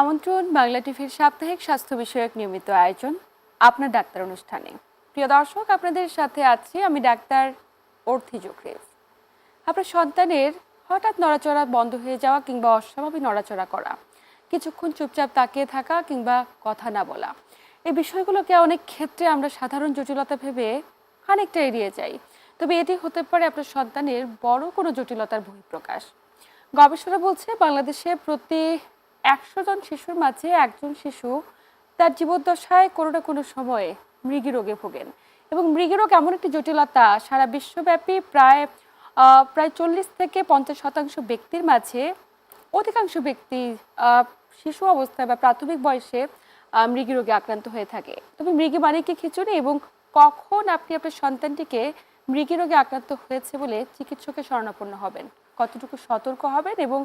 আমন্ত্রণ, বাংলা টিভির সাপ্তাহিক স্বাস্থ্য বিষয়ক নিয়মিত আয়োজন, আপনার ডাক্তার অনুষ্ঠানে। প্রিয় দর্শক, আপনাদের সাথে আছি আমি ডাক্তার অর্থি জোখরেজ আপনার সন্তানের হঠাৎ নড়াচড়া বন্ধ হয়ে যাওয়া কিংবা অস্বাভাবিক নড়াচড়া করা, কিছুক্ষণ চুপচাপ তাকিয়ে থাকা কিংবা কথা না বলা, এই বিষয়গুলোকে অনেক ক্ষেত্রে আমরা সাধারণ জটিলতা ভেবে খানিকটা এড়িয়ে যাই। তবে এটি হতে পারে আপনার সন্তানের বড় কোনো জটিলতার বহিঃপ্রকাশ। গবেষণা বলছে, বাংলাদেশে প্রতি একশো জন শিশুর মাঝে একজন শিশু তার জীবদ্দশায় কোনো না কোনো সময়ে মৃগী রোগে ভোগেন এবং মৃগী রোগ এমন একটি জটিলতা, সারা বিশ্বব্যাপী প্রায় প্রায় চল্লিশ থেকে পঞ্চাশ শতাংশ ব্যক্তির মাঝে অধিকাংশ ব্যক্তি শিশু অবস্থায় বা প্রাথমিক বয়সে মৃগী রোগে আক্রান্ত হয়ে থাকে। তবে মৃগী মানে কি খিচুড়ি এবং কখন আপনি আপনার সন্তানটিকে মৃগী রোগে আক্রান্ত হয়েছে বলে চিকিৎসকের শরণাপন্ন হবেন? কতটুকু সতর্ক হবেন এবং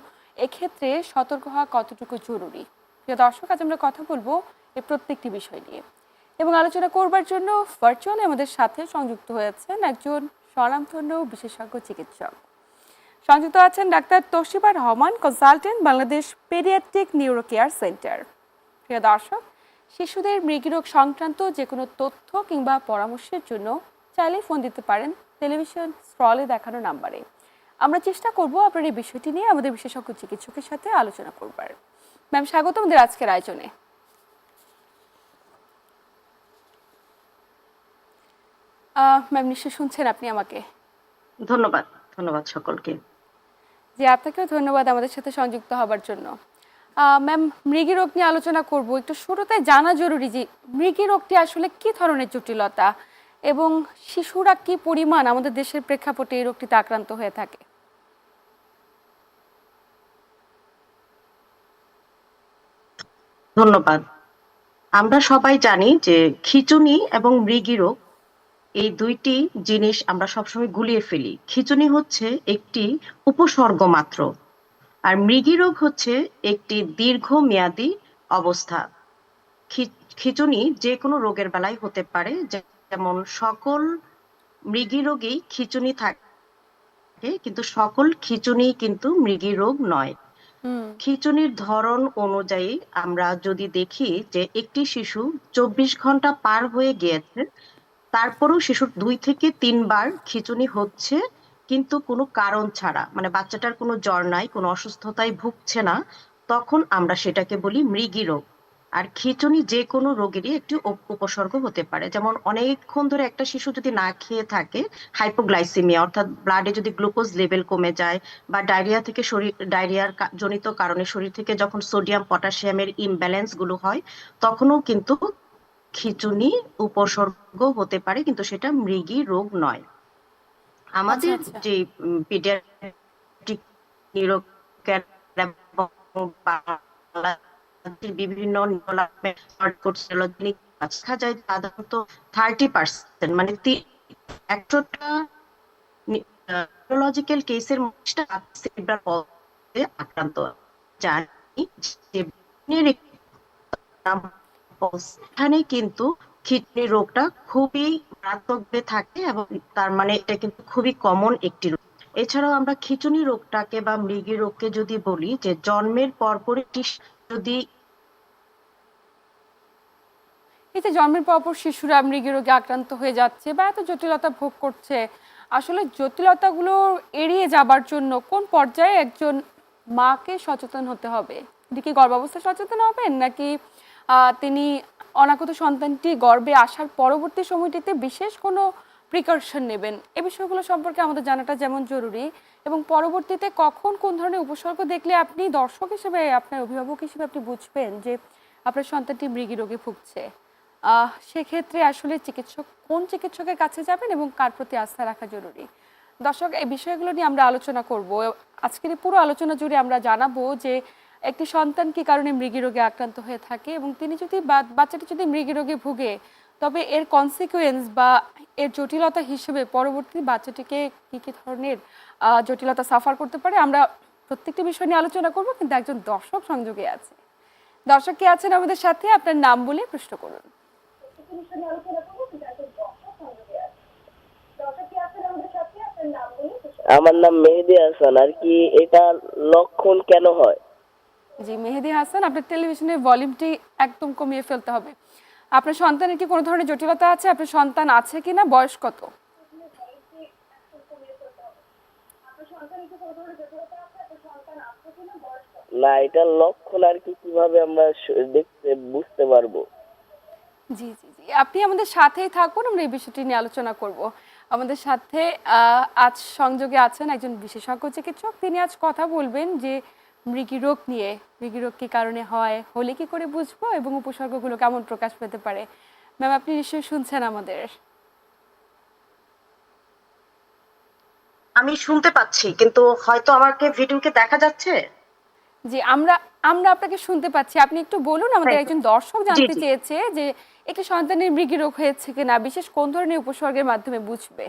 এক্ষেত্রে সতর্ক হওয়া কতটুকু জরুরি? প্রিয় দর্শক, আজ আমরা কথা বলব এই প্রত্যেকটি বিষয় নিয়ে। এবং আলোচনা করবার জন্য ভার্চুয়ালি আমাদের সাথে সংযুক্ত হয়েছেন একজন স্বনামধন্য বিশেষজ্ঞ চিকিৎসক। সংযুক্ত আছেন doctor Toshiba Rahman consultant Bangladesh paediatric neuro care centre প্রিয় দর্শক, শিশুদের মৃগীরোগ সংক্রান্ত যে কোনো তথ্য কিংবা পরামর্শের জন্য চাইলে ফোন দিতে পারেন টেলিভিশন স্ক্রলে দেখানো নাম্বারে আমরা চেষ্টা করব আপনার এই বিষয়টি নিয়ে আমাদের বিশেষজ্ঞ চিকিৎসকের সাথে আলোচনা করবার। ম্যাম স্বাগত আমাদের আজকের আয়োজনে। ম্যাম নিশ্চয় শুনছেন আপনি আমাকে? ধন্যবাদ ধন্যবাদ সকলকে। জি আপনাকেও ধন্যবাদ আমাদের সাথে সংযুক্ত হবার জন্য। ম্যাম মৃগী রোগ নিয়ে আলোচনা করব। একটু শুরুতে জানা জরুরি যে মৃগী রোগটি আসলে কি ধরনের জটিলতা এবং শিশুরা কি পরিমাণ আমাদের দেশের প্রেক্ষাপটে এই রোগটিতে আক্রান্ত হয়ে থাকে? ধন্যবাদ। আমরা সবাই জানি যে খিচুনি এবং মৃগী রোগ এই দুইটি জিনিস আমরা সবসময় গুলিয়ে ফেলি। খিচুনি হচ্ছে একটি উপসর্গ মাত্র আর মৃগী রোগ হচ্ছে একটি দীর্ঘমেয়াদী অবস্থা। খিচুনি যে কোনো রোগের বেলায় হতে পারে, যেমন সকল মৃগী রোগেই খিচুনি থাকে, কিন্তু সকল খিচুনি কিন্তু মৃগী রোগ নয়। খিঁচুনির ধরন অনুযায়ী আমরা যদি দেখি যে একটি শিশু চব্বিশ ঘণ্টা পার হয়ে গিয়েছে, তারপরেও শিশুর দুই থেকে তিনবার খিচুনি হচ্ছে, কিন্তু কোনো কারণ ছাড়া মানে বাচ্চাটার কোনো জ্বর নাই, কোনো অসুস্থতায় ভুগছে না, তখন আমরা সেটাকে বলি মৃগী রোগ। আর খিঁচুনি যে কোনো রোগেরই একটি উপসর্গ হতে পারে যেমন অনেকক্ষণ ধরে একটা শিশু যদি না খেয়ে থাকে হাইপোগ্লাইসেমিয়া অর্থাৎ ব্লাডে যদি গ্লুকোজ লেভেল কমে যায় বা ডায়রিয়া থেকে শরীর ডায়রিয়ার জনিত কারণে শরীর থেকে যখন সোডিয়াম পটাশিয়ামের ইমব্যালেন্সগুলো হয় তখনও কিন্তু খিঁচুনি উপসর্গ হতে পারে কিন্তু সেটা মৃগী রোগ নয় আমাদের আচ্ছা। যে পিডিয়াট্রিক নিউরো বাংলাদেশের বিভিন্ন দেখা যায় সাধারণত থার্টি পার্সেন্ট মানে একশোটা নিউরোলজিক্যাল কেসের আক্রান্ত জানি এখানে কিন্তু কিডনি রোগটা খুবই মারাত্মক থাকে এবং তার মানে এটা কিন্তু খুবই কমন একটি রোগ। এছাড়াও আমরা খিচুনি রোগটাকে বা মৃগী রোগকে যদি বলি, যে জন্মের পরপরই যদি যে জন্মের পরপর শিশুরা মৃগী রোগে আক্রান্ত হয়ে যাচ্ছে বা এত জটিলতা ভোগ করছে। আসলে জটিলতাগুলো এড়িয়ে যাবার জন্য কোন পর্যায়ে একজন মাকে সচেতন হতে হবে? কি গর্ভাবস্থায় সচেতন হবেন নাকি তিনি অনাগত সন্তানটি গর্ভে আসার পরবর্তী সময়টিতে বিশেষ কোনো প্রিকশন নেবেন। এ বিষয়গুলো সম্পর্কে আমাদের জানাটা যেমন জরুরি এবং পরবর্তীতে কখন কোন ধরনের উপসর্গ দেখলে আপনি দর্শক হিসেবে, আপনার অভিভাবক হিসেবে আপনি বুঝবেন যে আপনার সন্তানটি মৃগী রোগে ভুগছে। সেক্ষেত্রে আসলে চিকিৎসক কোন চিকিৎসকের কাছে যাবেন এবং কার প্রতি আস্থা রাখা জরুরি? দর্শক, এই বিষয়গুলো নিয়ে আমরা আলোচনা করব। আজকের পুরো আলোচনা জুড়ে আমরা জানাব যে একটি সন্তান কি কারণে মৃগী রোগে আক্রান্ত হয়ে থাকে এবং তিনি যদি বাচ্চাটি যদি মৃগী রোগে ভুগে তবে এর কনসিকুয়েন্স বা এর জটিলতা হিসেবে পরবর্তী বাচ্চাটিকে কি কি ধরনের জটিলতা সাফার করতে পারে আমরা প্রত্যেকটি বিষয় নিয়ে আলোচনা করব কিন্তু একজন দর্শক সংযোগে আছে। দর্শক কে আছেন আমাদের সাথে? আপনার নাম বলে প্রশ্ন করুন। আমার নাম মেহেদি হাসান আর কি এটা লক্ষণ কেন হয়? জি মেহেদি হাসান আপনার টেলিভিশনের ভলিউমটি একদম কমিয়ে ফেলতে হবে। আপনার সন্তানের কি কোনো ধরনের জটিলতা আছে? আপনার সন্তান আছে কিনা? বয়স কত? না এটার লক্ষণ আর কি কীভাবে আমরা দেখতে বুঝতে পারব? জি জি জি। আপনি আমাদের সাথেই থাকুন আমরা এই বিষয়টি নিয়ে আলোচনা করব। আমাদের সাথে আজ সংযোগে আছেন একজন বিশেষজ্ঞ চিকিৎসক। তিনি আজ কথা বলবেন যে মৃগী রোগ নিয়ে মৃগী রোগ কী কারণে হয় হলে কি করে বুঝব এবং উপসর্গগুলো কেমন প্রকাশ পেতে পারে? ম্যাম আপনি নিশ্চয়ই শুনছেন আমাদের। আমি শুনতে পাচ্ছি কিন্তু হয়তো আমাকে ভিডিওকে দেখা যাচ্ছে? জি আমরা আমরা আপনাকে শুনতে পাচ্ছি। আপনি একটু বলুন আমাদের হ্যাঁ, একজন দর্শক জানতে চেয়েছে যে একটি সন্তানের মৃগী রোগ হয়েছে কিনা বিশেষ কোন ধরনের উপসর্গের মাধ্যমে বুঝবে?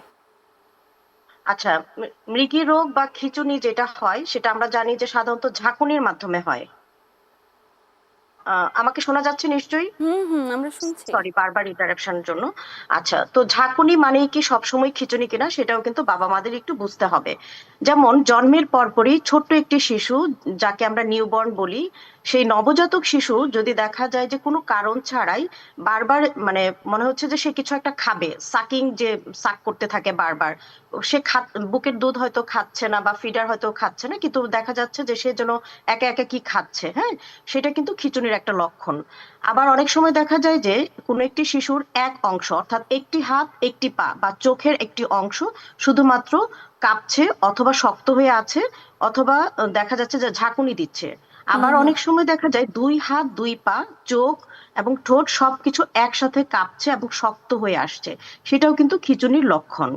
আচ্ছা মৃগী রোগ বা খিচুনি যেটা হয় সেটা আমরা জানি যে সাধারণত ঝাঁকুনির মাধ্যমে হয়। আমাকে শোনা যাচ্ছে নিশ্চয়ই? হুম হুম আমরা শুনছি। সরি বারবার ইন্টারাপশনের জন্য। আচ্ছা তো ঝাঁকুনি মানে কি সবসময় খিচুনি কিনা? সেটাও কিন্তু বাবা মাদের একটু বুঝতে হবে। যেমন জন্মের পরপরই ছোট্ট একটি শিশু যাকে আমরা নিউবর্ন বলি সেই নবজাতক শিশু যদি দেখা যায় যে কোনো কারণ ছাড়াই বারবার মানে মনে হচ্ছে যে সে কিছু একটা খাবে সাকিং যে সাক করতে থাকে বারবার, সে খা- বুকের দুধ হয়তো খাচ্ছে না বা ফিডার হয়তো খাচ্ছে না, কিন্তু দেখা যাচ্ছে যে সে যেন একা একা কি খাচ্ছে হ্যাঁ? সেটা কিন্তু খিচুনির একটা লক্ষণ। আবার অনেক সময় দেখা যায় যে কোনো একটি শিশুর এক অংশ, অর্থাৎ একটি হাত, একটি পা বা চোখের একটি অংশ শুধুমাত্র কাঁপছে অথবা শক্ত হয়ে আছে, অথবা দেখা যাচ্ছে যে ঝাঁকুনি দিচ্ছে। আবার অনেক সময় দেখা যায় দুই হাত দুই পা চোখ এবং ঠোঁট সবকিছু একসাথে কাঁপছে এবং শক্ত হয়ে আসছে। সেটাও কিন্তু খিঁচুনির লক্ষণ।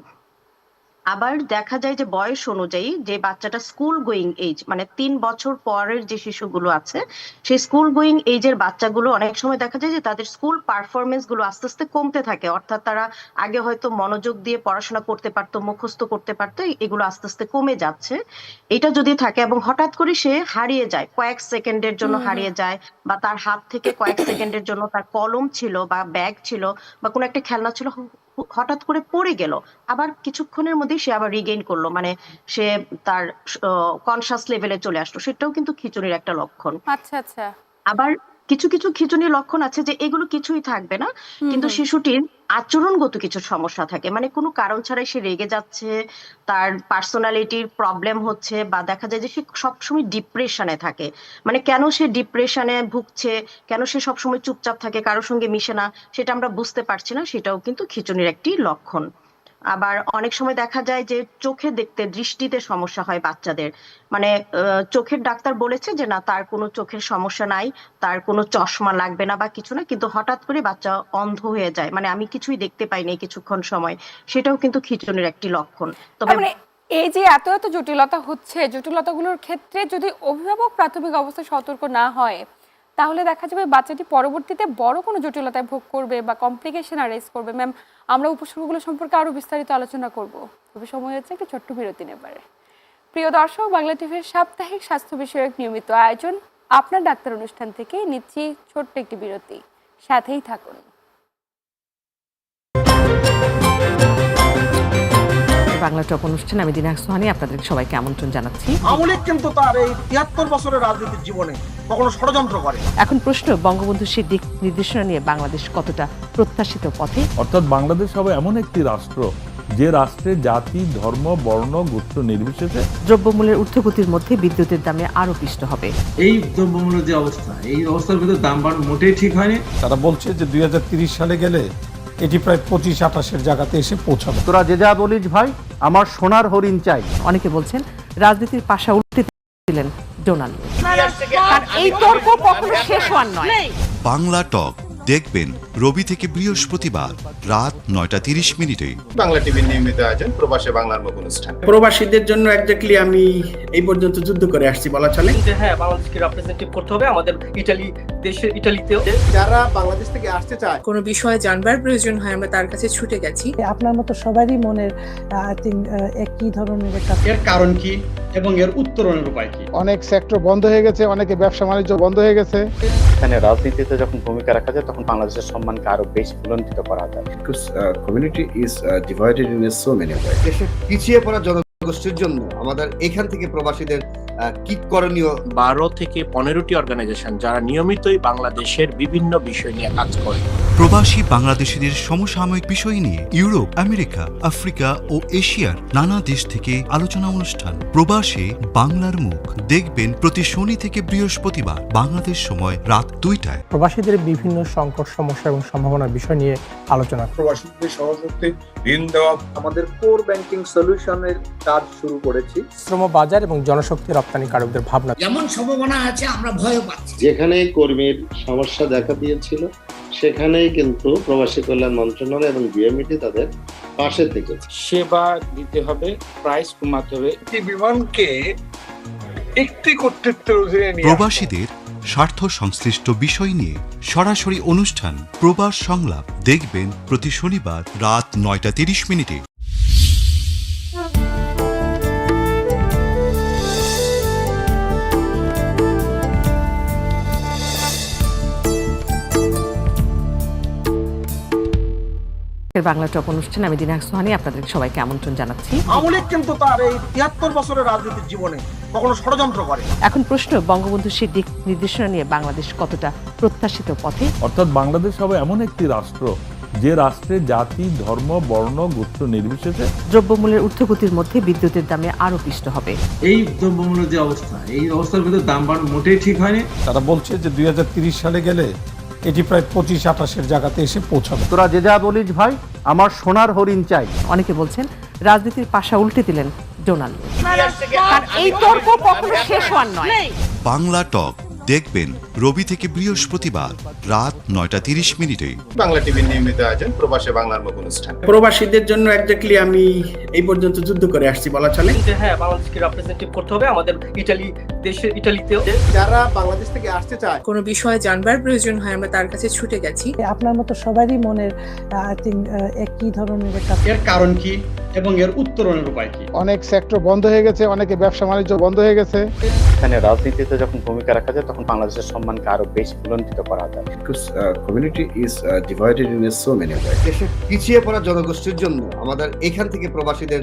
আবার দেখা যায় যে বয়স অনুযায়ী যে বাচ্চাটা স্কুল গোয়িং এজ মানে তিন বছর পরের যে শিশুগুলো আছে সেই স্কুল গোয়িং এজের বাচ্চাগুলো অনেক সময় দেখা যায় যে তাদের স্কুল পারফরমেন্সগুলো আস্তে আস্তে কমতে থাকে। অর্থাৎ তারা আগে হয়তো মনোযোগ দিয়ে পড়াশোনা করতে পারতো মুখস্থ করতে পারতো এগুলো আস্তে আস্তে কমে যাচ্ছে। এটা যদি থাকে এবং হঠাৎ করে সে হারিয়ে যায় কয়েক সেকেন্ডের জন্য হারিয়ে যায় বা তার হাত থেকে কয়েক সেকেন্ডের জন্য তার কলম ছিল বা ব্যাগ ছিল বা কোনো একটা খেলনা ছিল হঠাৎ করে পড়ে গেল। আবার কিছুক্ষণের মধ্যেই সে আবার রিগেইন করল। মানে সে তার কনসাস লেভেলে চলে আসলো। সেটাও কিন্তু খিচুড়ির একটা লক্ষণ। আচ্ছা আচ্ছা। আবার কিছু কিছু খিচুনির লক্ষণ আছে যে এগুলো কিছুই থাকবে না। কিন্তু শিশুটির আচরণগত কিছু সমস্যা থাকে। মানে কোনো কারণ ছাড়াই সে রেগে যাচ্ছে তার পার্সোনালিটির প্রবলেম হচ্ছে বা দেখা যায় যে সে সবসময় ডিপ্রেশনে থাকে। মানে কেন সে ডিপ্রেশনে ভুগছে? কেন সে সবসময় চুপচাপ থাকে? কারোর সঙ্গে মিশে না? সেটা আমরা বুঝতে পারছি না। সেটাও কিন্তু খিচুনির একটি লক্ষণ। আবার অনেক সময় দেখা যায় যে চোখে দেখতে, দৃষ্টিতে সমস্যা হয় বাচ্চাদের। মানে চোখের ডাক্তার বলেছে যে না, তার কোনো চোখের সমস্যা নাই, তার কোনো চশমা লাগবে না বা কিছু না, কিন্তু হঠাৎ করে বাচ্চা অন্ধ হয়ে যায়। মানে আমি কিছুই দেখতে পাইনি কিছুক্ষণ সময়। সেটাও কিন্তু খিচুনির একটি লক্ষণ। তবে মানে এই যে এত এত জটিলতা হচ্ছে, জটিলতাগুলোর ক্ষেত্রে যদি অভিভাবক প্রাথমিক অবস্থায় সতর্ক না হয় তাহলে দেখা যাবে বাচ্চাটি পরবর্তীতে বড় কোনো জটিলতায় ভোগ করবে বা কমপ্লিকেশন আরাইজ করবে। ম্যাম আমরা উপসর্গগুলো সম্পর্কে আরও বিস্তারিত আলোচনা করব। তবে সময় হচ্ছে একটি ছোট্ট বিরতি নেবারে। প্রিয় দর্শক, বাংলা টিভির সাপ্তাহিক স্বাস্থ্য বিষয়ক নিয়মিত আয়োজন আপনার ডাক্তার অনুষ্ঠান থেকে নিচ্ছি ছোট্ট একটি বিরতি। সাথেই থাকুন। বাংলা টপ অনুষ্ঠানে আমি দিনাক সোহানি আপনাদের সবাইকে আমন্ত্রণ জানাচ্ছি। আমলিক কিন্তু তার এই তিয়াত্তর বছরের রাজনীতির জীবনে কখনো ষড়যন্ত্র করে। এখন প্রশ্ন বঙ্গবন্ধু সেই দিক নির্দেশনা নিয়ে বাংলাদেশ কতটা প্রত্যাশিত পথে? অর্থাৎ বাংলাদেশ হবে এমন একটি রাষ্ট্র যে রাষ্ট্রে জাতি ধর্ম বর্ণ গোত্র নির্বিশেষে দ্রব্যমূল্যের ঊর্ধ্বগতির মধ্যে বিদ্যুতের দামে আরও পিষ্ট হবে। এই দ্রব্যমূল্যের যে অবস্থা এই অবস্থার ভিতরে দাম বাড়ানো মোটেই ঠিক হয়নি। তারা বলছে যে দুই সালে গেলে এটি প্রায় পঁচিশ আঠাশের জায়গাতে এসে পৌঁছাবে। তোরা যে যা বলিস ভাই আমার সোনার হরিণ চাই। অনেকে বলছেন রাজনীতির পাশা উঠতে দিলেন ডোনাল্ড। আর এই তর্ক কখনো শেষ হওয়ার নয়। বাংলা টক দেখবেন রবি থেকে বৃহস্পতিবার রাত নয়টা তিরিশ মিনিটে। বাংলা টিভির নিয়মিত আয়োজন প্রবাসে বাংলার মুখ অনুষ্ঠান। প্রবাসীদের জন্য একজাক্টলি আমি এই পর্যন্ত যুদ্ধ করে আসছি বলা চলে। যে হ্যাঁ বাংলাদেশকে রিপ্রেজেন্টেটিভ করতে হবে আমাদের ইটালি দেশের ইটালিতেও যারা বাংলাদেশ থেকে আসতে চায়। কোনো বিষয়ে জানবার প্রয়োজন হয় আমরা তার কাছে ছুটে গেছি। আপনার মতো সবারই মনের আই থিঙ্ক একই ধরনের একটা এর কারণ কি এবং এর উত্তরণের উপায় কি? অনেক সেক্টর বন্ধ হয়ে গেছে অনেকে ব্যবসা বাণিজ্য বন্ধ হয়ে গেছে। এখানে রাজনীতিতে যখন ভূমিকা রাখা যায় তখন বাংলাদেশের সম্মানকে আরও বেশি বুলন্দিত করা যায়। Community is divided in so many way দেশে পিছিয়ে পড়া জন জনগোষ্ঠীর জন্য আমাদের এখান থেকে প্রবাসীদের কি করণীয়? বারো থেকে পনেরোটি অর্গানাইজেশন যারা নিয়মিতই বাংলাদেশের বিভিন্ন বিষয় নিয়ে কাজ করে। প্রবাসী বাংলাদেশিদের সমসাময়িক বিষয় নিয়ে ইউরোপ আমেরিকা আফ্রিকা ও এশিয়ার নানা দেশ থেকে আলোচনা অনুষ্ঠান। প্রবাসে বাংলার মুখ। দেখবেন প্রতি শনি থেকে বৃহস্পতিবার বাংলাদেশ সময় রাত দুইটায়। প্রবাসীদের বিভিন্ন সংকট সমস্যা এবং সম্ভাবনার বিষয় নিয়ে আলোচনা। প্রবাসীদের সহযোগিতে ঋণ দেওয়া আমাদের কোর ব্যাংকিং সলিউশনের কাজ শুরু করেছি। শ্রম বাজার এবং জনশক্তি রপ্তানিকারকদের ভাবনা। যেমন সম্ভাবনা আছে আমরা ভয় পাচ্ছি। যেখানে কর্মীর সমস্যা দেখা দিয়েছিল সেখানেই কিন্তু প্রবাসী কল্যাণ মন্ত্রণালয় এবং বিএমইটি তাদের পাশে থেকেছে। সেবা দিতে হবে প্রাইস কমাতে হবে। বিমানকে একটি কর্তৃত্বের অধীনে নিয়ে প্রবাসীদের স্বার্থ সংশ্লিষ্ট বিষয় নিয়ে সরাসরি অনুষ্ঠান প্রবাস সংলাপ দেখবেন প্রতি শনিবার রাত নয়টা তিরিশ মিনিটে। বাংলা টপ অনুষ্ঠানে আমি দিনাক সোহানি আপনাদের সবাইকে আমন্ত্রণ জানাচ্ছি। আমলিক কিন্তু তার এই তিয়াত্তর বছরের রাজনীতির জীবনে কখনো ষড়যন্ত্র করে। এখন প্রশ্ন বঙ্গবন্ধু সেই দিক নির্দেশনা নিয়ে বাংলাদেশ কতটা প্রত্যাশিত পথে? অর্থাৎ বাংলাদেশ হবে এমন একটি রাষ্ট্র যে রাষ্ট্রে জাতি ধর্ম বর্ণ গোত্র নির্বিশেষে দ্রব্যমূল্যের ঊর্ধ্বগতির মধ্যে বিদ্যুতের দামে আরও পিষ্ট হবে। এই দ্রব্যমূল্যের যে অবস্থা এই অবস্থার ভিতরে দাম বাড়ানো মোটেই ঠিক হয়নি। তারা বলছে যে দুই সালে গেলে এটি প্রায় পঁচিশ আঠাশের জায়গাতে এসে পৌঁছাবে। তোরা যে যা বলিস ভাই আমার সোনার হরিণ চাই। অনেকে বলছেন রাজনীতির পাশা উল্টে দিলেন ডোনাল্ড। কারণ এই তর্ক কখনো শেষ হওয়ার নয়। বাংলা টক দেখবেন রবি থেকে বৃহস্পতিবার রাত নয়টা তিরিশ মিনিটে। বাংলা টিভির নিয়মিত আয়োজন প্রবাসী বাংলার মুখ অনুষ্ঠান। প্রবাসীদের জন্য একজাক্টলি আমি এই পর্যন্ত যুদ্ধ করে আসছি বলা চলে। হ্যাঁ বাংলাদেশকে রিপ্রেজেন্টেটিভ করতে হবে আমাদের ইটালি দেশের ইটালিতেও যারা বাংলাদেশ থেকে আসতে চায়। কোনো বিষয়ে জানবার প্রয়োজন হয় আমরা তার কাছে ছুটে গেছি। আপনার মতো সবারই মনের আই থিঙ্ক একই ধরনের একটা এর কারণ কি এবং এর উত্তরণের উপায় কি? অনেক সেক্টর বন্ধ হয়ে গেছে অনেকে ব্যবসা বাণিজ্য বন্ধ হয়ে গেছে। এখানে রাজনীতিতে যখন ভূমিকা রাখা যায় তখন বাংলাদেশের সম্মানকে আরও বেশি বুলন্দিত করা যায় community is divided in so many দেশে পিছিয়ে পড়া জনগোষ্ঠীর জন্য আমাদের এখান থেকে প্রবাসীদের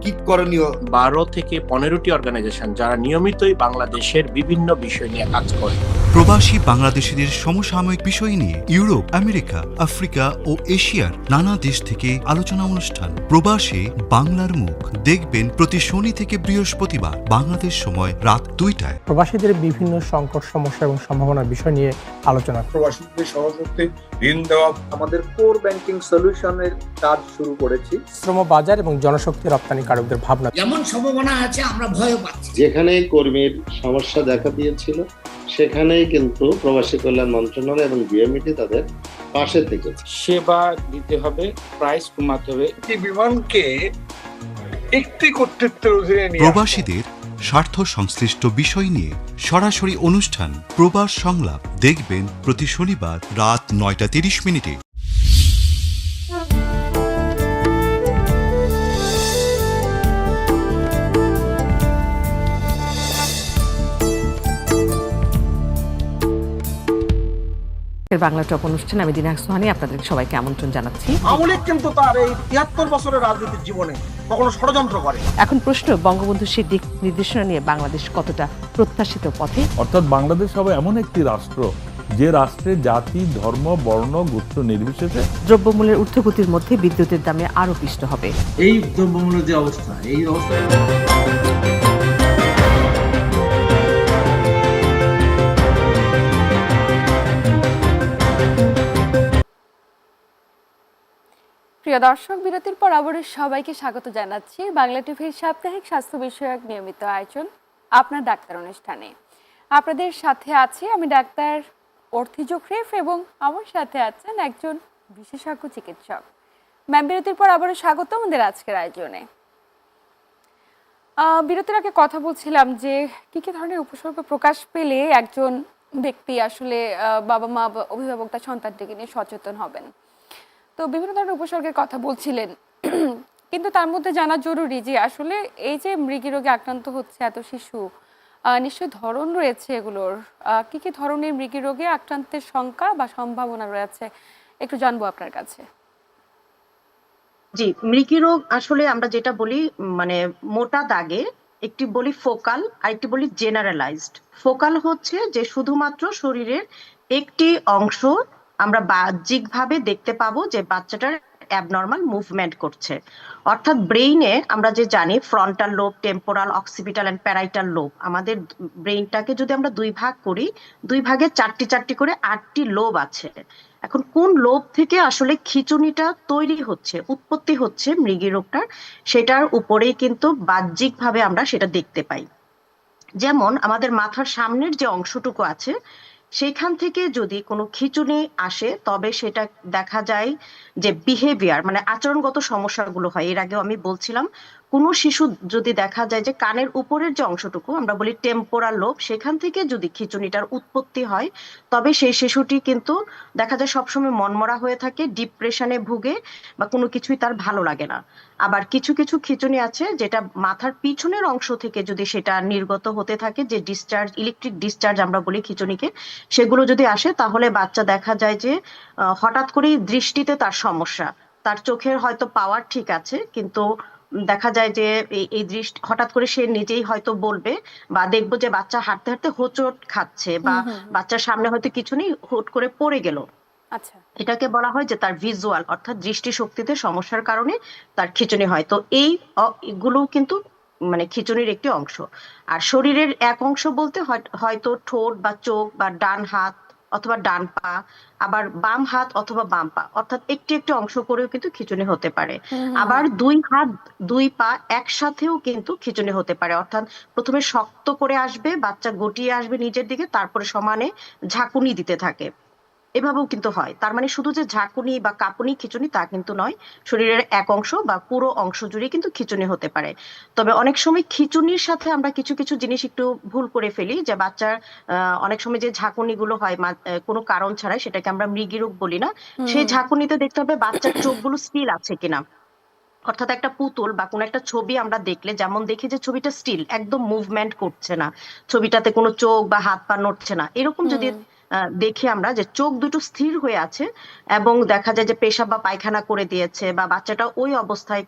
কি করণীয়? বারো থেকে পনেরোটি অর্গানাইজেশন যারা নিয়মিতই বাংলাদেশের বিভিন্ন বিষয় নিয়ে কাজ করে। প্রবাসী বাংলাদেশিদের সমসাময়িক বিষয় নিয়ে ইউরোপ আমেরিকা আফ্রিকা ও এশিয়ার নানা দেশ থেকে আলোচনা অনুষ্ঠান। প্রবাসে বাংলার মুখ। দেখবেন প্রতি শনি থেকে বৃহস্পতিবার বাংলাদেশ সময় রাত দুইটায়। প্রবাসীদের বিভিন্ন সংকট সমস্যা এবং সম্ভাবনার বিষয় নিয়ে আলোচনা। প্রবাসীদের সহযোগিতে ঋণ দেওয়া আমাদের কোর ব্যাংকিং সলিউশনের কাজ শুরু করেছি। শ্রম বাজার এবং জনশক্তি রপ্তানিকারকদের ভাবনা। যেমন সম্ভাবনা আছে আমরা ভয় পাচ্ছি। যেখানে কর্মীর সমস্যা দেখা দিয়েছিল সেখানেই কিন্তু প্রবাসী কল্যাণ মন্ত্রণালয় এবং বিএমইটি তাদের পাশে থেকেছে। সেবা দিতে হবে প্রাইস কমাতে হবে। বিমানকে প্রবাসীদের স্বার্থ সংশ্লিষ্ট বিষয় নিয়ে সরাসরি অনুষ্ঠান প্রবাস সংলাপ দেখবেন প্রতি শনিবার রাত নয়টা তিরিশ মিনিটে। বাংলা টপ অনুষ্ঠানে আমি দিনাক সোহানি আপনাদের সবাইকে আমন্ত্রণ জানাচ্ছি। আমলিক কিন্তু তার এই তিয়াত্তর বছরের রাজনীতির জীবনে কখনো ষড়যন্ত্র করে। এখন প্রশ্ন বঙ্গবন্ধু দিক নির্দেশনা নিয়ে বাংলাদেশ কতটা প্রত্যাশিত পথে? অর্থাৎ বাংলাদেশ হবে এমন একটি রাষ্ট্র যে রাষ্ট্রে জাতি ধর্ম বর্ণ গোত্র নির্বিশেষে দ্রব্যমূল্যের ঊর্ধ্বগতির মধ্যে বিদ্যুতের দামে আরও পিষ্ট হবে। এই দ্রব্যমূল্যের যে অবস্থা এই অবস্থা প্রিয় দর্শক, বিরতির পর আবারও সবাইকে স্বাগত জানাচ্ছি। বাংলা টিভির সাপ্তাহিক স্বাস্থ্য বিষয়ক নিয়মিত আয়োজন আপনার ডাক্তার অনুষ্ঠানে। আপনাদের সাথে আছি আমি ডাক্তার অর্থি জোখরেফ এবং আমার সাথে আছেন একজন বিশেষজ্ঞ চিকিৎসক। ম্যাম, বিরতির পর আবারও স্বাগত আমাদের আজকের আয়োজনে। বিরতির আগে কথা বলছিলাম যে কি কি ধরনের উপসর্গ প্রকাশ পেলে একজন ব্যক্তি আসলে বাবা মা অভিভাবক তার সন্তানটিকে নিয়ে সচেতন হবেন। তো বিভিন্ন ধরনের উপসর্গের কথা বলছিলেন। কিন্তু তার মধ্যে জানা জরুরি যে আসলে এই যে মৃগী রোগে আক্রান্ত হচ্ছে এত শিশু নিশ্চয়ই ধরন রয়েছে এগুলোর। কি কি ধরনের মৃগী রোগে আক্রান্তের সংখ্যা বা সম্ভাবনা রয়েছে, একটু জানব আপনার কাছে। জি, মৃগী রোগ আসলে আমরা যেটা বলি মানে মোটা দাগে, একটি বলি ফোকাল, আর একটি বলি জেনারেলাইজড। ফোকাল হচ্ছে যে শুধুমাত্র শরীরের একটি অংশ আমরা বাহ্যিকভাবে দেখতে পাবো যে বাচ্চাটার অ্যাবনর্মাল মুভমেন্ট করছে। অর্থাৎ ব্রেইনে আমরা যে জানি frontal lobe temporal occipital and parietal lobe আমাদের ব্রেইনটাকে যদি আমরা দুই ভাগ করি, দুই ভাগে চারটি চারটি করে আটটি লোব আছে। এখন কোন লোভ থেকে আসলে খিচুনিটা তৈরি হচ্ছে, উৎপত্তি হচ্ছে মৃগী রোগটার, সেটার উপরেই কিন্তু বাহ্যিকভাবে আমরা সেটা দেখতে পাই। যেমন আমাদের মাথার সামনের যে অংশটুকু আছে সেইখান থেকে যদি কোনো খিচুনি আসে তবে সেটা দেখা যায় যে বিহেভিয়ার মানে আচরণগত সমস্যাগুলো হয়, এর আগেও আমি বলছিলাম, কোনো শিশু যদি দেখা যায় যে কানের উপরের যে অংশটুকু, আমরা বলি টেম্পোরাল লোব সেখান থেকে যদি খিচুনিটার উৎপত্তি হয়, তবে সেই শিশুটি কিন্তু দেখা যায় সবসময় মনমরা হয়ে থাকে ডিপ্রেশনে ভুগে বা কোনো কিছুই তার ভালো লাগে না। আবার কিছু কিছু খিচুনি আছে যেটা মাথার পিছনের অংশ থেকে যদি সেটা নির্গত হতে থাকে, যে ডিসচার্জ ইলেকট্রিক ডিসচার্জ আমরা বলি খিচুনিকে সেগুলো যদি আসে, তাহলে বাচ্চা দেখা যায় যে হঠাৎ করেই দৃষ্টিতে তার সমস্যা। তার চোখের হয়তো পাওয়ার ঠিক আছে কিন্তু দেখা যায় যে এই দৃষ্টি হঠাৎ করে সে নিজেই হয়তো বলবে বা দেখব যে বাচ্চা হাঁটতে হাঁটতে হোঁচট খাচ্ছে বা। বাচ্চার সামনে হয়তো কিছু নেই হুট করে পড়ে গেল। আচ্ছা। এটাকে বলা হয় যে তার ভিজুয়াল অর্থাৎ দৃষ্টি শক্তিতে সমস্যার কারণে তার খিঁচুনি হয়। তো এই এগুলো কিন্তু মানে খিঁচুনির একটি অংশ। আর শরীরের এক অংশ বলতে হয়- হয়তো ঠোঁট বা চোখ বা ডান হাত অথবা ডান পা আবার বাম হাত অথবা বাম পা অর্থাৎ একটি একটি অংশ করেও কিন্তু খিঁচুনি হতে পারে। আবার দুই হাত দুই পা একসাথেও কিন্তু খিঁচুনি হতে পারে। অর্থাৎ প্রথমে শক্ত করে আসবে বাচ্চা গটিয়ে আসবে নিজের দিকে তারপরে সমানে ঝাঁকুনি দিতে থাকে। এভাবেও কিন্তু হয়। তার মানে শুধু যে ঝাঁকুনি বা কাঁপুনি খিঁচুনি তা কিন্তু নয় শরীরের এক অংশ বা পুরো অংশ জুড়ে কিন্তু খিঁচুনি হতে পারে। তবে অনেক সময় খিঁচুনির সাথে আমরা কিছু কিছু জিনিস একটু ভুল করে ফেলি যে বাচ্চার অনেক সময় যে ঝাঁকুনি গুলো হয় কোনো কারণ ছাড়াই সেটাকে আমরা মৃগী রোগ বলি না সেই ঝাঁকুনিতে দেখতে হবে বাচ্চার চোখগুলো স্টিল আছে কিনা। অর্থাৎ একটা পুতুল বা কোনো একটা ছবি আমরা দেখলে যেমন দেখি যে ছবিটা স্টিল একদম মুভমেন্ট করছে না। ছবিটাতে কোনো চোখ বা হাত পা নড়ছে না। এরকম যদি দেখি আমরা যে চোখ দুটো স্থির হয়ে আছে এবং দেখা যায় যে পেশাব বা পায়খানা করে দিয়েছে বা বাচ্চাটা ওই অবস্থায়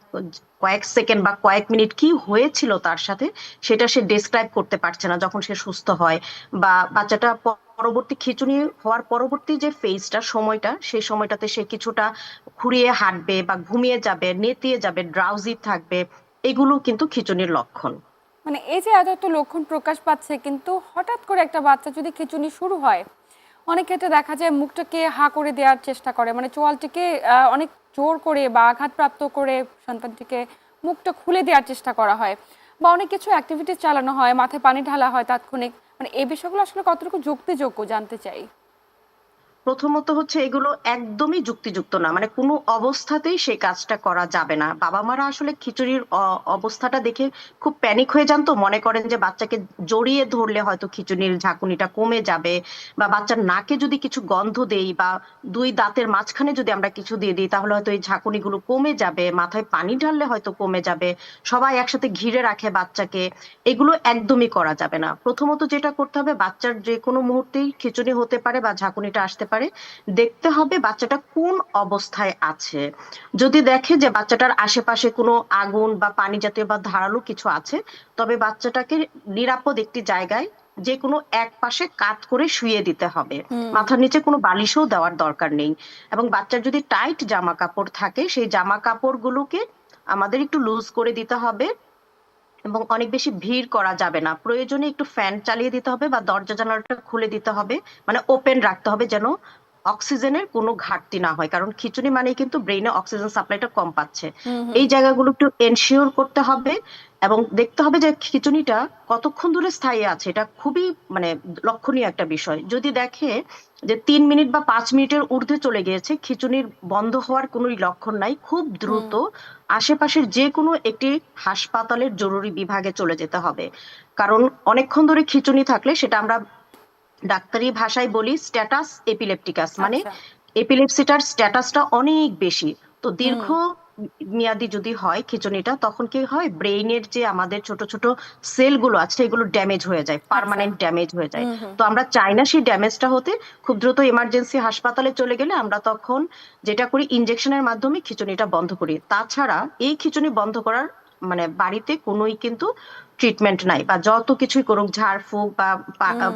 কয়েক সেকেন্ড বা কয়েক মিনিট কি হয়েছিল তার সাথে সেটা সে ডেসক্রাইব করতে পারছে না যখন সে সুস্থ হয় বা বাচ্চাটা পরবর্তী খিঁচুনি হওয়ার পরবর্তী যে ফেজটা সময়টা, সেই সময়টাতে সে কিছুটা খুঁড়িয়ে হাঁটবে বা ঘুমিয়ে যাবে, নেতিয়ে যাবে ড্রাউজি থাকবে, এগুলো কিন্তু খিচুনির লক্ষণ। মানে এই যে এত লক্ষণ প্রকাশ পাচ্ছে, কিন্তু হঠাৎ করে একটা বাচ্চা যদি খিচুনি শুরু হয় অনেক ক্ষেত্রে দেখা যায় মুখটাকে হা করে দেওয়ার চেষ্টা করে। মানে চোয়ালটিকে অনেক জোর করে বা আঘাতপ্রাপ্ত করে সন্তানটিকে মুখটা খুলে দেওয়ার চেষ্টা করা হয় বা অনেক কিছু অ্যাক্টিভিটিস চালানো হয়, মাথায় পানি ঢালা হয় তাৎক্ষণিক। মানে এই বিষয়গুলো আসলে কতটুকু যুক্তিযোগ্য জানতে চাই? প্রথমত হচ্ছে এগুলো একদমই যুক্তিযুক্ত না। মানে কোনো অবস্থাতেই সেই কাজটা করা যাবে না। বাবা মারা আসলে খিচুড়ির অবস্থাটা দেখে খুব প্যানিক হয়ে যান তো। মনে করেন যে বাচ্চাকে জড়িয়ে ধরলে হয়তো খিচুড়ির ঝাঁকুনিটা কমে যাবে বা বাচ্চার নাকে যদি কিছু গন্ধ দেই বা দুই দাঁতের মাঝখানে যদি আমরা কিছু দিয়ে দিই, তাহলে হয়তো এই ঝাঁকুনিগুলো কমে যাবে, মাথায় পানি ঢাললে হয়তো কমে যাবে। সবাই একসাথে ঘিরে রাখে বাচ্চাকে। এগুলো একদমই করা যাবে না। প্রথমত যেটা করতে হবে, বাচ্চার যে কোনো মুহূর্তেই খিচুনি হতে পারে বা ঝাঁকুনিটা আসতে পারে দেখতে হবে বাচ্চাটা কোন অবস্থায় আছে। যদি দেখে যে বাচ্চাটার আশেপাশে কোনো আগুন বা পানি জাতীয় বা ধারালো কিছু আছে তবে বাচ্চাটাকে নিরাপদ একটি জায়গায় যে কোনো এক পাশে কাত করে শুয়ে দিতে হবে। মাথার নিচে কোনো বালিশও দেওয়ার দরকার নেই। এবং বাচ্চার যদি টাইট জামা কাপড় থাকে সেই জামা কাপড়গুলোকে আমাদের একটু লুজ করে দিতে হবে। এবং অনেক বেশি ভিড় করা যাবে না। প্রয়োজনে একটু ফ্যান চালিয়ে দিতে হবে বা দরজা জানালাটা খুলে দিতে হবে। মানে ওপেন রাখতে হবে যেন অক্সিজেনের কোনো ঘাটতি না হয়। কারণ খিচুড়ি মানেই কিন্তু ব্রেইনে অক্সিজেন সাপ্লাইটা কম পাচ্ছে। এই জায়গাগুলো একটু এনশিওর করতে হবে এবং দেখতে হবে যে খিচুনিটা কতক্ষণ ধরে স্থায়ী আছে এটা খুবই মানে লক্ষণীয় একটা বিষয়। যদি দেখে যে তিন মিনিট বা পাঁচ মিনিটের ঊর্ধ্বে চলে গিয়েছে খিচুনির বন্ধ হওয়ার কোনো লক্ষণ নাই খুব দ্রুত আশেপাশের যে কোনো একটি হাসপাতালের জরুরি বিভাগে চলে যেতে হবে। কারণ অনেকক্ষণ ধরে খিচুনি থাকলে সেটা আমরা ডাক্তারি ভাষায় বলি স্ট্যাটাস এপিলেপটিকাস মানে আচ্ছা। এপিলেপসিটার স্ট্যাটাসটা অনেক বেশি। তো দীর্ঘ মেয়াদি যদি হয় খিঁচুনিটা তখন কি হয়? ব্রেইনের যে আমাদের ছোট ছোট সেলগুলো আছে এগুলো ড্যামেজ হয়ে যায় পার্মানেন্ট ড্যামেজ হয়ে যায়। তো আমরা চাই না সেই ড্যামেজটা হতে খুব দ্রুত এমার্জেন্সি হাসপাতালে চলে গেলে আমরা তখন যেটা করি ইনজেকশনের মাধ্যমে খিচুনিটা বন্ধ করি। তাছাড়া এই খিচুনি বন্ধ করার মানে বাড়িতে কোনোই কিন্তু ট্রিটমেন্ট নাই বা যত কিছুই করুক ঝাড় ফুঁক বা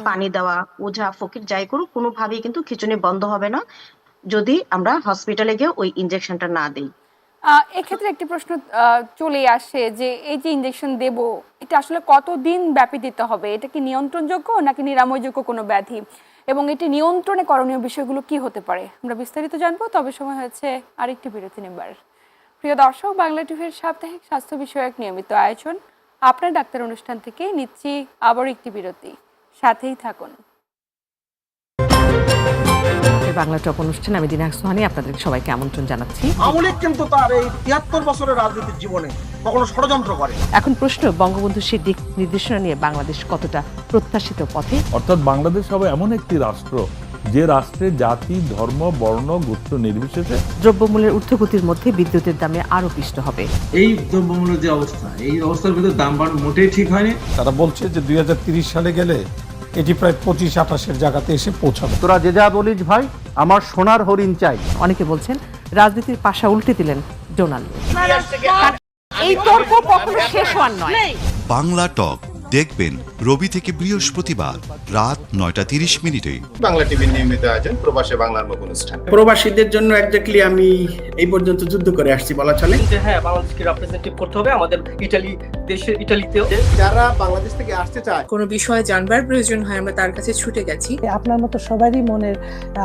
পানি দেওয়া ওঝা ফকির যাই করুক কোনোভাবেই কিন্তু খিঁচুনি বন্ধ হবে না। যদি আমরা হসপিটালে গিয়ে ওই ইনজেকশনটা না দিই। এক্ষেত্রে একটি প্রশ্ন চলে আসে যে এই যে ইঞ্জেকশন দেব, এটা আসলে কতদিন ব্যাপী দিতে হবে? এটা কি নিয়ন্ত্রণযোগ্য নাকি নিরাময়যোগ্য কোনো ব্যাধি? এবং এটি নিয়ন্ত্রণে করণীয় বিষয়গুলো কি হতে পারে? আমরা বিস্তারিত জানব, তবে সময় হয়েছে আরেকটি বিরতি নেবার। প্রিয় দর্শক, বাংলা টিভির সাপ্তাহিক স্বাস্থ্য বিষয়ক নিয়মিত আয়োজন। আপনার ডাক্তার অনুষ্ঠান থেকে নিচ্ছি আবার একটি বিরতি। সাথেই থাকুন। বাংলা টপ অনুষ্ঠানে আমি দিনাক সোহানি আপনাদের সবাইকে আমন্ত্রণ জানাচ্ছি। কিন্তু তার এই তিয়াত্তর বছরের রাজনীতির জীবনে কখনো ষড়যন্ত্র করে। এখন প্রশ্ন বঙ্গবন্ধু সেই দিক নির্দেশনা নিয়ে বাংলাদেশ কতটা প্রত্যাশিত পথে? অর্থাৎ বাংলাদেশ হবে এমন একটি রাষ্ট্র যে রাষ্ট্রে জাতি ধর্ম বর্ণ গোত্র নির্বিশেষে দ্রব্যমূল্যের ঊর্ধ্বগতির মধ্যে বিদ্যুতের দামে আরও পিষ্ট হবে। এই দ্রব্যমূল্যের যে অবস্থা এই অবস্থার ভিতরে দাম বাড়ানো মোটেই ঠিক হয়নি। তারা বলছে যে দুই সালে গেলে এটি প্রায় পঁচিশ আঠাশের জায়গাতে এসে পৌঁছাবে। তোরা যে যা বলিস ভাই আমার সোনার হরিণ চাই। অনেকে বলছেন রাজনীতির পাশা উল্টে দিলেন ডোনাল্ড। এই তর্ক কখনো শেষ হওয়ার নয়। বাংলা টক দেখবেন রবি থেকে বৃহস্পতিবার রাত নয়টা তিরিশ মিনিটে। বাংলা টিভির নিয়মিত আয়োজন প্রবাসে বাংলার মুখ অনুষ্ঠান। প্রবাসীদের জন্য একজাক্টলি আমি এই পর্যন্ত যুদ্ধ করে আসছি বলা চলে। যে হ্যাঁ বাংলাদেশকে রিপ্রেজেন্টেটিভ করতে হবে আমাদের ইটালি দেশের ইটালিতেও। যারা বাংলাদেশ থেকে আসতে চায় কোনো বিষয়ে জানবার প্রয়োজন হয় আমরা তার কাছে ছুটে গেছি। আপনার মতো সবারই মনের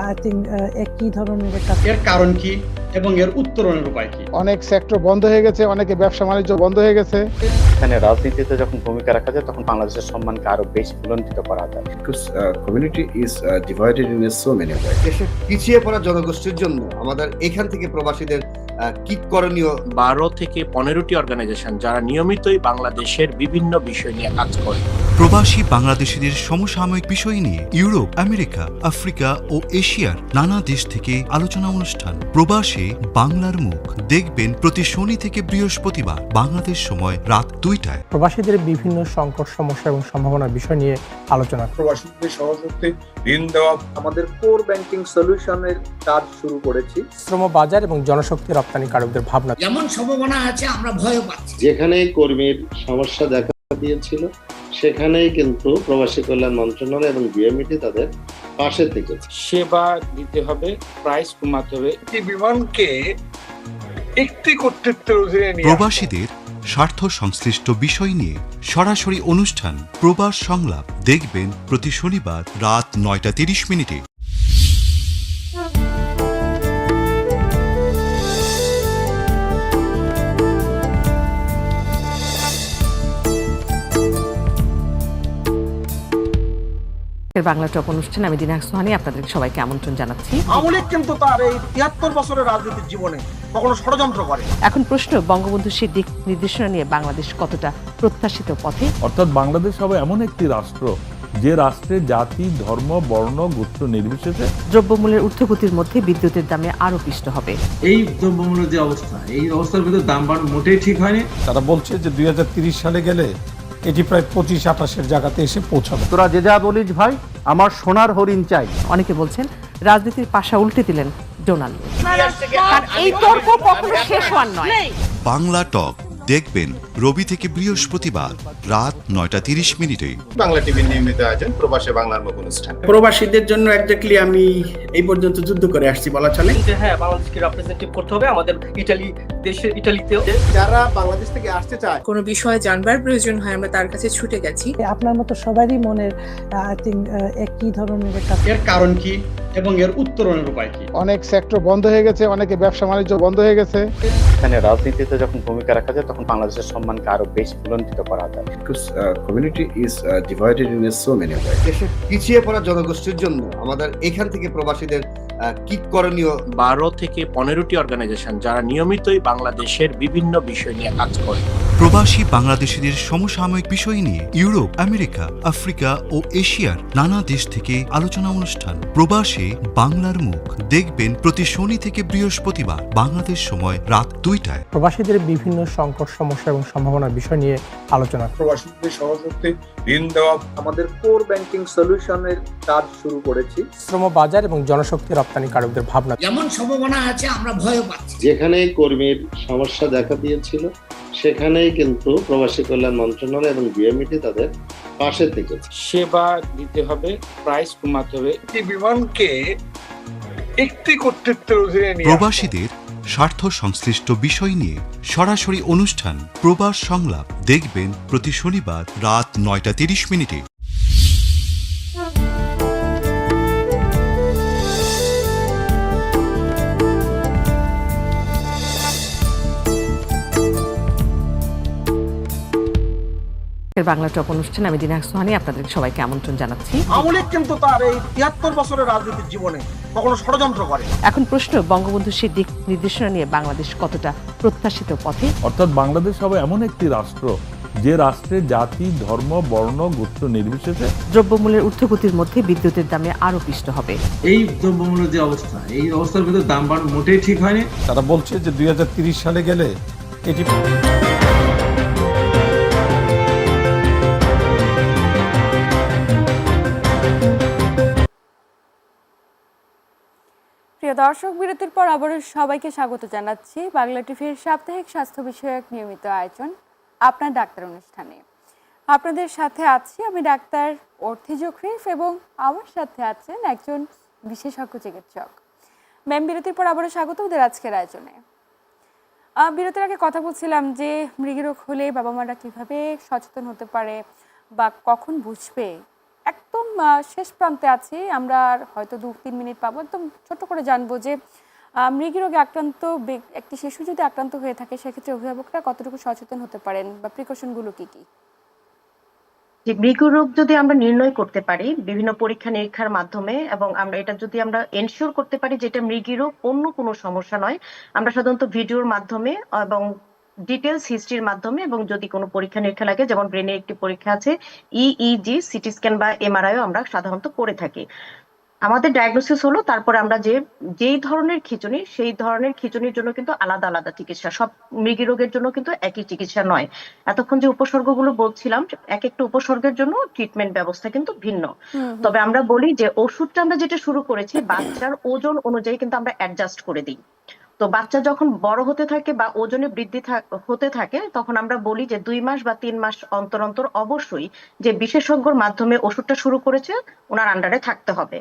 আই থিঙ্ক একই ধরনের এর কারণ কি? এবং এর উত্তরণের উপায় কি? অনেক সেক্টর বন্ধ হয়ে গেছে অনেকে ব্যবসা বাণিজ্য বন্ধ হয়ে গেছে। এখানে রাজনীতিতে যখন ভূমিকা রাখা যায় তখন বাংলাদেশের সম্মানকে আরও বেশি বুলন্দিত করা যায়। Community is divided in so many way দেশে পিছিয়ে পড়া জনগোষ্ঠীর জন্য আমাদের এখান থেকে প্রবাসীদের কি করণীয়? বারো থেকে পনেরোটি অর্গানাইজেশন যারা নিয়মিতই বাংলাদেশের বিভিন্ন বিষয় নিয়ে কাজ করে। প্রবাসী বাংলাদেশিদের সমসাময়িক বিষয় নিয়ে ইউরোপ আমেরিকা আফ্রিকা ও এশিয়ার নানা দেশ থেকে আলোচনা অনুষ্ঠান। প্রবাসে বাংলার মুখ। দেখবেন প্রতি শনি থেকে বৃহস্পতিবার বাংলাদেশ সময় রাত দুইটায়। প্রবাসীদের বিভিন্ন সংকট সমস্যা এবং সম্ভাবনার বিষয় নিয়ে আলোচনা। প্রবাসীদের সহযোগিতে ঋণ দেওয়া আমাদের কোর ব্যাংকিং সলিউশনের কাজ শুরু করেছি। শ্রম বাজার এবং জনশক্তি রপ্তানিকারকদের ভাবনা এমন সম্ভাবনা আছে আমরা ভয় পাচ্ছি। যেখানেই কর্মীর সমস্যা দেখা দিয়েছিল সেখানেই কিন্তু প্রবাসী কল্যাণ মন্ত্রণালয় এবং বিএমইটি তাদের পাশে থেকে সেবা দিতে হবে প্রাইস কমাতে হবে। বিমানকে একটি কর্তৃত্বের অধীনে প্রবাসীদের স্বার্থ সংশ্লিষ্ট বিষয় নিয়ে সরাসরি অনুষ্ঠান প্রবাস সংলাপ দেখবেন প্রতি শনিবার রাত নয়টা তিরিশ মিনিটে। বাংলা টপ অনুষ্ঠানে আমি দিনাক সোহানি আপনাদের সবাইকে আমন্ত্রণ জানাচ্ছি। আওয়ামী লীগ কিন্তু তার এই তিয়াত্তর বছরের রাজনীতির জীবনে কখনো ষড়যন্ত্র করে। এখন প্রশ্ন বঙ্গবন্ধু সেই দিক নির্দেশনা নিয়ে বাংলাদেশ কতটা প্রত্যাশিত পথে? অর্থাৎ বাংলাদেশ হবে এমন একটি রাষ্ট্র যে রাষ্ট্রে জাতি ধর্ম বর্ণ গোত্র নির্বিশেষে দ্রব্যমূল্যের ঊর্ধ্বগতির মধ্যে বিদ্যুতের দামে আরও পিষ্ট হবে। এই দ্রব্যমূল্যের যে অবস্থা এই অবস্থার ভিতরে দাম বাড়ানো মোটেই ঠিক হয়নি। তারা বলছে যে দুই সালে গেলে এটি প্রায় পঁচিশ আঠাশের জায়গাতে এসে পৌঁছাবে। তোরা যে যা বলিস ভাই আমার সোনার হরিণ চাই। অনেকে বলছেন রাজনীতির পাশা উল্টে দিলেন ডোনাল্ড। এই তর্ক কখনো শেষ হওয়ার নয়। বাংলা টক দেখবেন রবি থেকে বৃহস্পতিবার রাত নয়টা তিরিশ মিনিটে। বাংলা টিভির নিয়মিত আয়োজন প্রবাসে বাংলার মুখ অনুষ্ঠান। প্রবাসীদের জন্য একজাক্টলি আমি এই পর্যন্ত যুদ্ধ করে আসছি বলা চলে। যে হ্যাঁ বাংলাদেশকে রিপ্রেজেন্টেটিভ করতে হবে আমাদের ইটালি দেশের ইটালিতেও। যারা বাংলাদেশ থেকে আসতে চায়। কোনো বিষয়ে জানবার প্রয়োজন হয় আমরা তার কাছে ছুটে গেছি। আপনার মতো সবারই মনের আই থিঙ্ক একই ধরনের একটা এর কারণ কি এবং এর উত্তরণের উপায় কি? অনেক সেক্টর বন্ধ হয়ে গেছে অনেকে ব্যবসা বাণিজ্য বন্ধ হয়ে গেছে। এখানে রাজনীতিতে যখন ভূমিকা রাখা যায় তখন বাংলাদেশের সম্মানকে আরও বেশি বুলন্দিত করা যায়। Community is divided in so many ways দেশে পিছিয়ে পড়া জনগোষ্ঠীর জন্য আমাদের এখান থেকে প্রবাসীদের কি করণীয়? বারো থেকে পনেরোটি অর্গানাইজেশন যারা নিয়মিতই বাংলাদেশের বিভিন্ন বিষয় নিয়ে কাজ করে। প্রবাসী বাংলাদেশিদের সমসাময়িক বিষয় নিয়ে ইউরোপ আমেরিকা আফ্রিকা ও এশিয়ার নানা দেশ থেকে আলোচনা অনুষ্ঠান। প্রবাসে বাংলার মুখ দেখবেন প্রতি শনি থেকে বৃহস্পতিবার বাংলাদেশ সময় রাত দুইটায়। প্রবাসীদের বিভিন্ন সংকট সমস্যা এবং সম্ভাবনার বিষয় নিয়ে আলোচনা। প্রবাসীদের সহযোগিতে ঋণ দেওয়া আমাদের কোর ব্যাংকিং সলিউশনের কাজ শুরু করেছি। শ্রম বাজার এবং জনশক্তি রপ্তানিকারকদের ভাবনা। যেমন সম্ভাবনা আছে আমরা ভয় পাচ্ছি। যেখানেই কর্মীর সমস্যা দেখা দিয়েছিল সেখানেই কিন্তু প্রবাসী কল্যাণ মন্ত্রণালয় এবং বিএমইটি তাদের পাশে থেকেছে। সেবা দিতে হবে প্রাইস কমাতে হবে। বিমানকে একটি কর্তৃত্বের অধীনে নিয়ে প্রবাসীদের স্বার্থ সংশ্লিষ্ট বিষয় নিয়ে সরাসরি অনুষ্ঠান প্রবাস সংলাপ দেখবেন প্রতি শনিবার রাত নয়টা তিরিশ মিনিটে। বাংলা টপ অনুষ্ঠানে আমি দিনা সোহানি আপনাদের সবাইকে আমন্ত্রণ জানাচ্ছি। আমলিক কিন্তু তার এই তিয়াত্তর বছরের রাজনীতির জীবনে কখনো ষড়যন্ত্র করে। এখন প্রশ্ন বঙ্গবন্ধু সে দিক নির্দেশনা নিয়ে বাংলাদেশ কতটা প্রত্যাশিত পথে? অর্থাৎ বাংলাদেশ হবে এমন একটি রাষ্ট্র যে রাষ্ট্রে জাতি ধর্ম বর্ণ গোত্র নির্বিশেষে দ্রব্যমূল্যের ঊর্ধ্বগতির মধ্যে বিদ্যুতের দামে আরও পিষ্ট হবে। এই দ্রব্যমূল্যের যে অবস্থা এই অবস্থার ভিতরে দাম বাড়ানো মোটেই ঠিক হয়নি। তারা বলছে যে দুই সালে গেলে এটি প্রিয় দর্শক, বিরতির পর আবারও সবাইকে স্বাগত জানাচ্ছি। বাংলা টিভির সাপ্তাহিক স্বাস্থ্য বিষয়ক নিয়মিত আয়োজন আপনার ডাক্তার অনুষ্ঠানে। আপনাদের সাথে আছি আমি ডাক্তার অর্থি জোখরিফ এবং আমার সাথে আছেন একজন বিশেষজ্ঞ চিকিৎসক। ম্যাম, বিরতির পর আবারও স্বাগত ওদের আজকের আয়োজনে। বিরতির আগে কথা বলছিলাম যে মৃগীরোগ হলে বাবা মারা কীভাবে সচেতন হতে পারে বা কখন বুঝবে একদম শেষ প্রান্তে আছি। আমরা হয়তো দু তিন মিনিট পাবো। একদম ছোট করে জানব যে আহ, মৃগীরোগে আক্রান্ত একটি শিশু যদি আক্রান্ত হয়ে থাকে সেক্ষেত্রে অভিভাবকরা কতটুকু সচেতন হতে পারেন বা প্রিকশনগুলো কি কি? যে মৃগু রোগ যদি আমরা নির্ণয় করতে পারি বিভিন্ন পরীক্ষা নিরীক্ষার মাধ্যমে এবং আমরা এটা যদি আমরা এনশিওর করতে পারি যে এটা মৃগীরোগ অন্য কোনো সমস্যা নয় আমরা সাধারণত ভিডিওর মাধ্যমে এবং ডিটেলস হিস্ট্রির মাধ্যমে এবং যদি কোনো পরীক্ষা নিরীক্ষা লাগে যেমন ব্রেনের একটি পরীক্ষা আছে ইইজি সিটি স্ক্যান বা এমআরআইও আমরা সাধারণত করে থাকি। আমাদের ডায়াগনোসিস হলো তারপরে আমরা যে যেই ধরনের খিঁচুনি সেই ধরনের খিঁচুনির জন্য কিন্তু আলাদা আলাদা চিকিৎসা। সব মৃগী রোগের জন্য কিন্তু একই চিকিৎসা নয়। এতক্ষণ যে উপসর্গগুলো বলছিলাম এক একটা উপসর্গের জন্য ট্রিটমেন্ট ব্যবস্থা কিন্তু ভিন্ন। তবে আমরা বলি যে ওষুধটা আমরা যেটা শুরু করেছি বাচ্চার ওজন অনুযায়ী কিন্তু আমরা অ্যাডজাস্ট করে দিই। তো বাচ্চা যখন বড় হতে থাকে বা ওজনে বৃদ্ধি হতে থাকে তখন আমরা বলি যে দুই মাস বা তিন মাস অন্তর অন্তর অবশ্যই যে বিশেষজ্ঞর মাধ্যমে ওষুধটা শুরু করেছে ওনার আন্ডারে থাকতে হবে।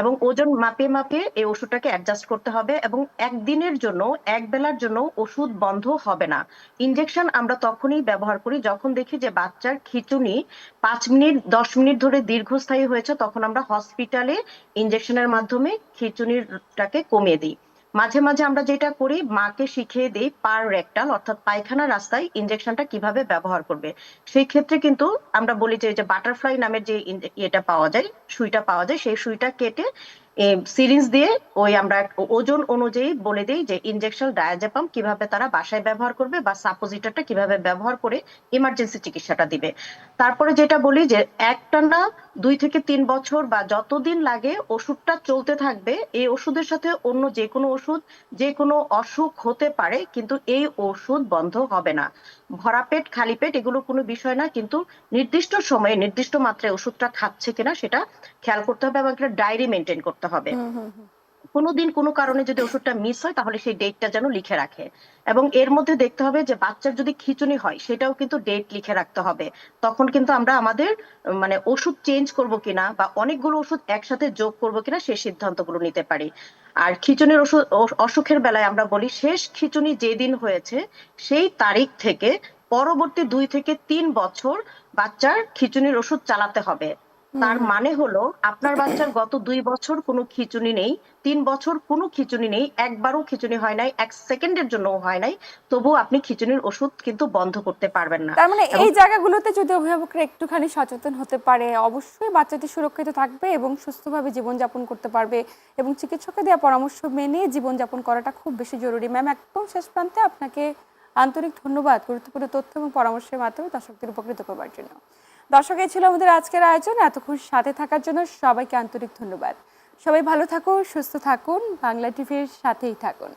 এবং ওজন মাপে মাপে এই ওষুধটাকে অ্যাডজাস্ট করতে হবে এবং একদিনের জন্য এক বেলার জন্য ওষুধ বন্ধ হবে না। ইনজেকশন আমরা তখনই ব্যবহার করি যখন দেখি যে বাচ্চার খিচুনি পাঁচ মিনিট দশ মিনিট ধরে দীর্ঘস্থায়ী হয়েছে তখন আমরা হসপিটালে ইনজেকশনের মাধ্যমে খিঁচুনিটাকে কমিয়ে দিই। মাঝে মাঝে আমরা যেটা করি, মাকে শিখিয়ে দিই পার রেকটাল, অর্থাৎ পায়খানা রাস্তায় ইনজেকশনটা কীভাবে ব্যবহার করবে। সেই ক্ষেত্রে কিন্তু আমরা বলি যে যে বাটারফ্লাই নামের যে ইয়েটা পাওয়া যায়, সুইটা পাওয়া যায়, সেই সুইটা কেটে সিরিঞ্জ দিয়ে ওই আমরা ওজন অনুযায়ী বলে দিই যে ইনজেকশন ডায়াজেপাম কীভাবে তারা বাসায় ব্যবহার করবে বা সাপোজিটরটা কীভাবে ব্যবহার করে ইমার্জেন্সি চিকিৎসাটা দিবে। তারপরে যেটা বলি যে একটানা দুই থেকে তিন বছর বা যতদিন লাগে ওষুধটা চলতে থাকবে, এই ওষুধের সাথে অন্য যে কোনো ওষুধ যে কোনো অসুখ হতে পারে, কিন্তু এই ওষুধ বন্ধ হবে না। ভরা পেট, খালি পেট, এগুলো কোনো বিষয় না, কিন্তু নির্দিষ্ট সময়ে, নির্দিষ্ট মাত্রায় ওষুধটা খাচ্ছে কিনা সেটা খেয়াল করতে হবে এবং একটা ডায়েরি মেনটেন করতে হবে। কোনোদিন কোনো কারণে যদি ওষুধটা মিস হয়, তাহলে সেই ডেটটা যেন লিখে রাখে। এবং এর মধ্যে দেখতে হবে যে, বাচ্চার যদি খিঁচুনি হয়, সেটাও কিন্তু ডেট লিখে রাখতে হবে। তখন কিন্তু আমরা আমাদের মানে ওষুধ চেঞ্জ করব কিনা বা অনেকগুলো ওষুধ একসাথে যোগ করব কিনা সেই সিদ্ধান্তগুলো নিতে পারি। আর খিচুনির ওষুধ অসুখের বেলায় আমরা বলি, শেষ খিঁচুনি যেদিন হয়েছে, সেই তারিখ থেকে পরবর্তী দুই থেকে তিন বছর বাচ্চার খিচুনির ওষুধ চালাতে হবে। তার মানে হলো আপনার বাচ্চার গত দুই বছর কোনো খিঁচুনি নেই তিন বছর কোনো খিঁচুনি নেই একবারও খিঁচুনি হয় নাই এক সেকেন্ডের জন্য হয় নাই তবুও আপনি খিঁচুনির ওষুধ কিন্তু বন্ধ করতে পারবেন না। তার মানে এবং এই জায়গাগুলোতে যদি অভিভাবকরা একটুখানি সচেতন হতে পারে অবশ্যই বাচ্চাটি সুরক্ষিত থাকবে এবং সুস্থভাবে জীবনযাপন করতে পারবে এবং চিকিৎসকের দেওয়া পরামর্শ মেনে জীবনযাপন করাটা খুব বেশি জরুরি। ম্যাম একদম শেষ প্রান্তে আপনাকে আন্তরিক ধন্যবাদ। গুরুত্বপূর্ণ তথ্য এবং পরামর্শের মাধ্যমে দর্শকদের উপকৃত করবার জন্য। দর্শক এই ছিল আমাদের আজকের আয়োজন। এতক্ষণ সাথে থাকার জন্য সবাইকে আন্তরিক ধন্যবাদ। সবাই ভালো থাকুন, সুস্থ থাকুন, বাংলা টিভির সাথেই থাকুন।